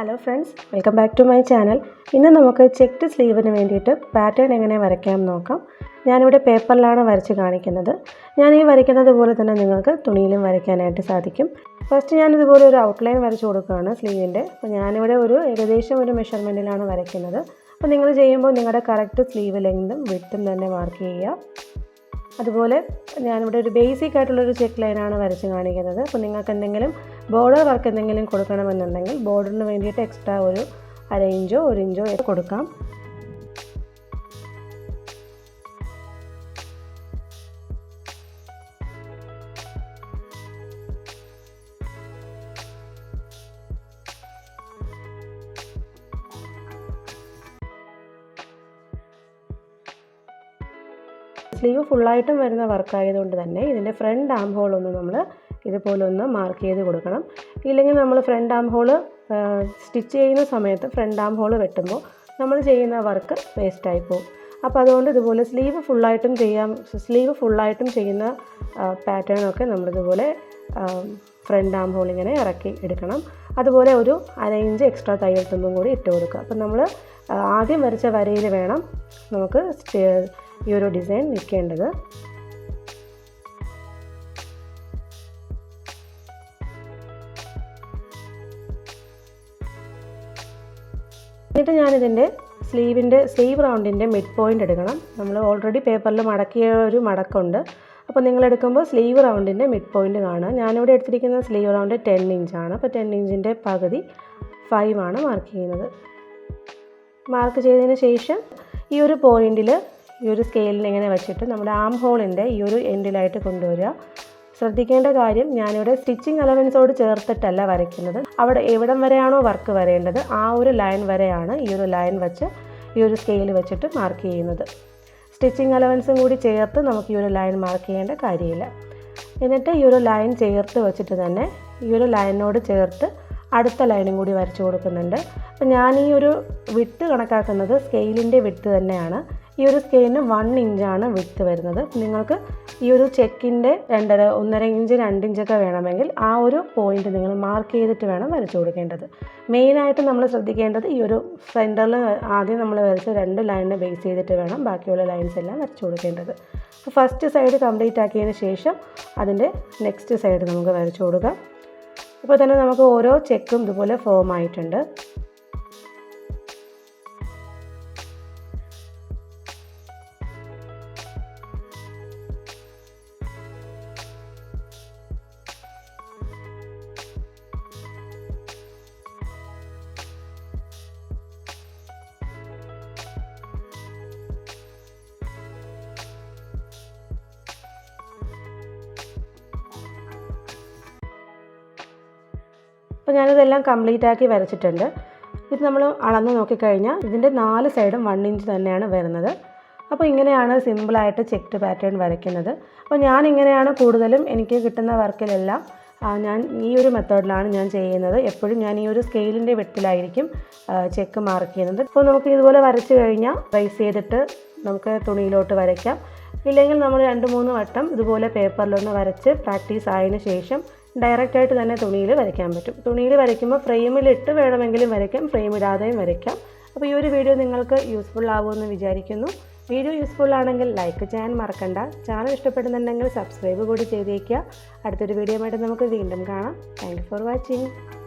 Hello friends welcome back to my channel ഇന്ന് നമുക്ക് checked സ്ലീവിന് വേണ്ടിയിട്ട് പാറ്റേൺ എങ്ങനെ വരയ്ക്കാം നോക്കാം. ഞാനിവിടെ പേപ്പറിലാണ് വരച്ച് കാണിക്കുന്നത്. ഞാൻ ഈ വരയ്ക്കുന്നത് പോലെ തന്നെ നിങ്ങൾക്ക് തുണിയിലും വരയ്ക്കാനായിട്ട് സാധിക്കും. ഫസ്റ്റ് ഞാനിതുപോലെ ഒരു ഔട്ട്ലൈൻ വരച്ച് കൊടുക്കുകയാണ് സ്ലീവിന്റെ അപ്പോൾ ഞാനിവിടെ ഒരു ഏകദേശം ഒരു മെഷർമെന്റിലാണ് വരയ്ക്കുന്നത്. അപ്പോൾ നിങ്ങൾ ചെയ്യുമ്പോൾ നിങ്ങളുടെ കറക്റ്റ് സ്ലീവ് ലെങ്തും വിട്ടും തന്നെ മാർക്ക് ചെയ്യുക. അതുപോലെ ഞാനിവിടെ ഒരു ബേസിക് ആയിട്ടുള്ളൊരു ചെക്ക് ലൈനാണ് വരച്ച് കാണിക്കുന്നത്. അപ്പോൾ നിങ്ങൾക്ക് എന്തെങ്കിലും ബോർഡർ വർക്ക് എന്തെങ്കിലും കൊടുക്കണമെന്നുണ്ടെങ്കിൽ ബോർഡറിന് വേണ്ടിയിട്ട് എക്സ്ട്രാ ഒരു അര ഇഞ്ചോ ഒരു ഇഞ്ചോ കൊടുക്കാം. സ്ലീവ് ഫുള്ളായിട്ടും വരുന്ന വർക്ക് ആയതുകൊണ്ട് തന്നെ ഇതിന്റെ ഫ്രണ്ട് ആം ഹോൾ ഒന്ന് നമ്മൾ ഇതുപോലെ ഒന്ന് മാർക്ക് ചെയ്ത് കൊടുക്കണം. ഇല്ലെങ്കിൽ നമ്മൾ ഫ്രണ്ട് ആം ഹോൾ സ്റ്റിച്ച് ചെയ്യുന്ന സമയത്ത് ഫ്രണ്ട് ആം ഹോൾ വെട്ടുമ്പോൾ നമ്മൾ ചെയ്യുന്ന വർക്ക് വേസ്റ്റായി പോകും. അപ്പോൾ അതുകൊണ്ട് ഇതുപോലെ സ്ലീവ് ഫുള്ളായിട്ടും ചെയ്യാം സ്ലീവ് ഫുള്ളായിട്ടും ചെയ്യുന്ന പാറ്റേണൊക്കെ നമ്മളിതുപോലെ ഫ്രണ്ട് ആം ഹോൾ ഇങ്ങനെ ഇറക്കി എടുക്കണം. അതുപോലെ ഒരു അരയിഞ്ച് എക്സ്ട്രാ തയ്യൽ തുമ്പും കൂടി ഇട്ട് കൊടുക്കുക. അപ്പം നമ്മൾ ആദ്യം വരച്ച വരയിൽ വേണം നമുക്ക് ഈ ഒരു ഡിസൈൻ നിൽക്കേണ്ടത് എന്നിട്ട് ഞാനിതിന്റെ സ്ലീവിന്റെ സ്ലീവ് റൗണ്ടിന്റെ മിഡ് പോയിന്റ് എടുക്കണം. നമ്മൾ ഓൾറെഡി പേപ്പറിൽ മടക്കിയ ഒരു മടക്കുണ്ട്. അപ്പോൾ നിങ്ങൾ എടുക്കുമ്പോൾ സ്ലീവ് റൗണ്ടിന്റെ മിഡ് പോയിന്റ് കാണുക. ഞാനിവിടെ എടുത്തിരിക്കുന്ന സ്ലീവ് റൗണ്ട് ടെൻ ഇഞ്ചാണ് അപ്പോൾ ടെൻ ഇഞ്ചിന്റെ പകുതി ഫൈവ് ആണ് മാർക്ക് ചെയ്യുന്നത്. മാർക്ക് ചെയ്തതിന് ശേഷം ഈ ഒരു പോയിന്റിൽ ഈ ഒരു സ്കെയിലിൽ ഇങ്ങനെ വെച്ചിട്ട് നമ്മുടെ ആം ഹോളിന്റെ ഈ ഒരു എൻഡിലായിട്ട് കൊണ്ടുവരിക. ശ്രദ്ധിക്കേണ്ട കാര്യം ഞാനിവിടെ സ്റ്റിച്ചിങ് അലവൻസോട് ചേർത്തിട്ടല്ല വരയ്ക്കുന്നത്. അവിടെ എവിടം വരെയാണോ വർക്ക് വരേണ്ടത് ആ ഒരു ലൈൻ വരെയാണ് ഈ ഒരു ലൈൻ വെച്ച് ഈ ഒരു സ്കെയിൽ വെച്ചിട്ട് മാർക്ക് ചെയ്യുന്നത്. സ്റ്റിച്ചിങ് അലവൻസും കൂടി ചേർത്ത് നമുക്ക് ഈ ഒരു ലൈൻ മാർക്ക് ചെയ്യേണ്ട കാര്യമില്ല. എന്നിട്ട് ഈ ഒരു ലൈൻ ചേർത്ത് വെച്ചിട്ട് തന്നെ ഈ ഒരു ലൈനിനോട് ചേർത്ത് അടുത്ത ലൈനും കൂടി വരച്ചു കൊടുക്കുന്നുണ്ട്. അപ്പം ഞാൻ ഈ ഒരു വിട്ട് കണക്കാക്കുന്നത് സ്കെയിലിന്റെ വിട്ട് തന്നെയാണ്. ഈ ഒരു സ്കെയിലിന് വൺ ഇഞ്ചാണ് വിട്ട് വരുന്നത്. നിങ്ങൾക്ക് ഈ ഒരു ചെക്കിന്റെ രണ്ടര ഒന്നര ഇഞ്ച് രണ്ട് ഇഞ്ചൊക്കെ വേണമെങ്കിൽ ആ ഒരു പോയിന്റ് നിങ്ങൾ മാർക്ക് ചെയ്തിട്ട് വേണം വരച്ചു കൊടുക്കേണ്ടത്. മെയിനായിട്ട് നമ്മൾ ശ്രദ്ധിക്കേണ്ടത് ഈ ഒരു സെന്ററിൽ ആദ്യം നമ്മൾ വരച്ച രണ്ട് ലൈനിനെ ബേസ് ചെയ്തിട്ട് വേണം ബാക്കിയുള്ള ലൈൻസ് എല്ലാം വരച്ചു കൊടുക്കേണ്ടത്. ഫസ്റ്റ് സൈഡ് കംപ്ലീറ്റ് ആക്കിയതിന് ശേഷം അതിന്റെ നെക്സ്റ്റ് സൈഡ് നമുക്ക് വരച്ചു കൊടുക്കാം. ഇപ്പോൾ തന്നെ നമുക്ക് ഓരോ ചെക്കും ഇതുപോലെ ഫോം ആയിട്ടുണ്ട്. അപ്പോൾ ഞാനിതെല്ലാം കംപ്ലീറ്റ് ആക്കി വരച്ചിട്ടുണ്ട്. ഇത് നമ്മൾ അളന്ന് നോക്കിക്കഴിഞ്ഞാൽ ഇതിന്റെ നാല് സൈഡും വൺ ഇഞ്ച് തന്നെയാണ് വരുന്നത്. അപ്പോൾ ഇങ്ങനെയാണ് സിമ്പിളായിട്ട് ചെക്ക്ഡ് പാറ്റേൺ വരയ്ക്കുന്നത്. അപ്പോൾ ഞാൻ ഇങ്ങനെയാണ് കൂടുതലും എനിക്ക് കിട്ടുന്ന വർക്കിലെല്ലാം ഞാൻ ഈ ഒരു മെത്തേഡിലാണ് ഞാൻ ചെയ്യുന്നത്. എപ്പോഴും ഞാൻ ഈ ഒരു സ്കെയിലിന്റെ വെട്ടിലായിരിക്കും ചെക്ക് മാർക്ക് ചെയ്യുന്നത്. അപ്പോൾ നമുക്ക് ഇതുപോലെ വരച്ച് കഴിഞ്ഞാൽ റൈസ് ചെയ്തിട്ട് നമുക്ക് തുണിയിലോട്ട് വരയ്ക്കാം. ഇല്ലെങ്കിൽ നമ്മൾ രണ്ട് മൂന്ന് വട്ടം ഇതുപോലെ പേപ്പറിലൊന്ന് വരച്ച് പ്രാക്ടീസ് ആയതിനു ശേഷം ഡയറക്റ്റായിട്ട് തന്നെ തുണിയിൽ വരയ്ക്കാൻ പറ്റും. തുണിയിൽ വരയ്ക്കുമ്പോൾ ഫ്രെയിമിലിട്ട് വേണമെങ്കിലും വരയ്ക്കാം ഫ്രെയിം ഇടാതെയും വരയ്ക്കാം. അപ്പോൾ ഈ ഒരു വീഡിയോ നിങ്ങൾക്ക് യൂസ്ഫുൾ ആകുമെന്ന് വിചാരിക്കുന്നു. വീഡിയോ യൂസ്ഫുൾ ആണെങ്കിൽ ലൈക്ക് ചെയ്യാൻ മറക്കണ്ട. ചാനൽ ഇഷ്ടപ്പെടുന്നുണ്ടെങ്കിൽ സബ്സ്ക്രൈബ് കൂടി ചെയ്തേക്കുക. അടുത്തൊരു വീഡിയോ ആയിട്ട് നമുക്ക് വീണ്ടും കാണാം. Thank for watching